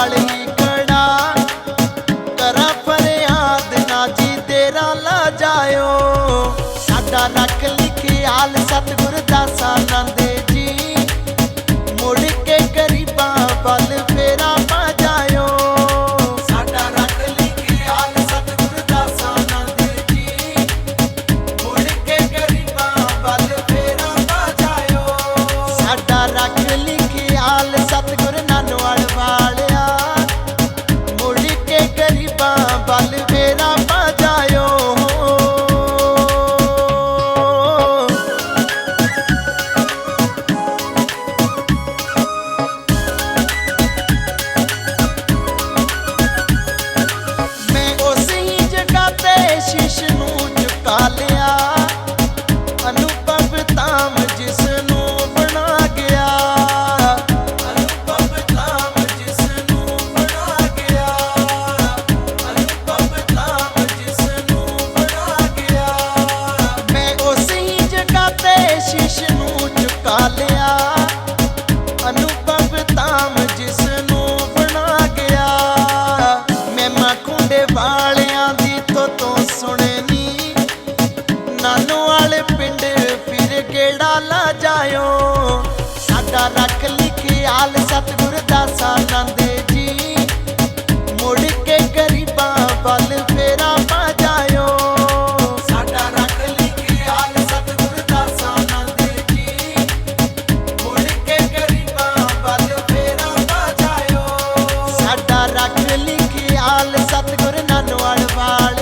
ਵਾਲੀ ਕੜਾ ਕਰਾਂ ਫਰਿਆਦ ਨਾ ਜੀ ਤੇਰਾ ਲਾ ਜਾਇਓ। ਸਾਡਾ ਰੱਖ ਲਿਖਿਆਲ ਸਤ ਤੇ ਨੂੰ ਝੁਕਾ ਲਿਆ। ਅਨੁਭਵ ਤਾਮ ਜਿਸ ਨੂੰ ਬਣਾ ਗਿਆ। ਮੈਂ ਮਖੁੰਡੇ ਵਾਲਿਆਂ ਦੀ ਤੋਂ ਸੁਣੇ ਨੀ ਨਾਨੋ ਵਾਲੇ ਪਿੰਡ ਫਿਰ ਕਿਹੜਾ ਲਾ ਜਾਇਓ? ਸਤਗੁਰ ਨਾਨਵਾਲ ਵਾਲ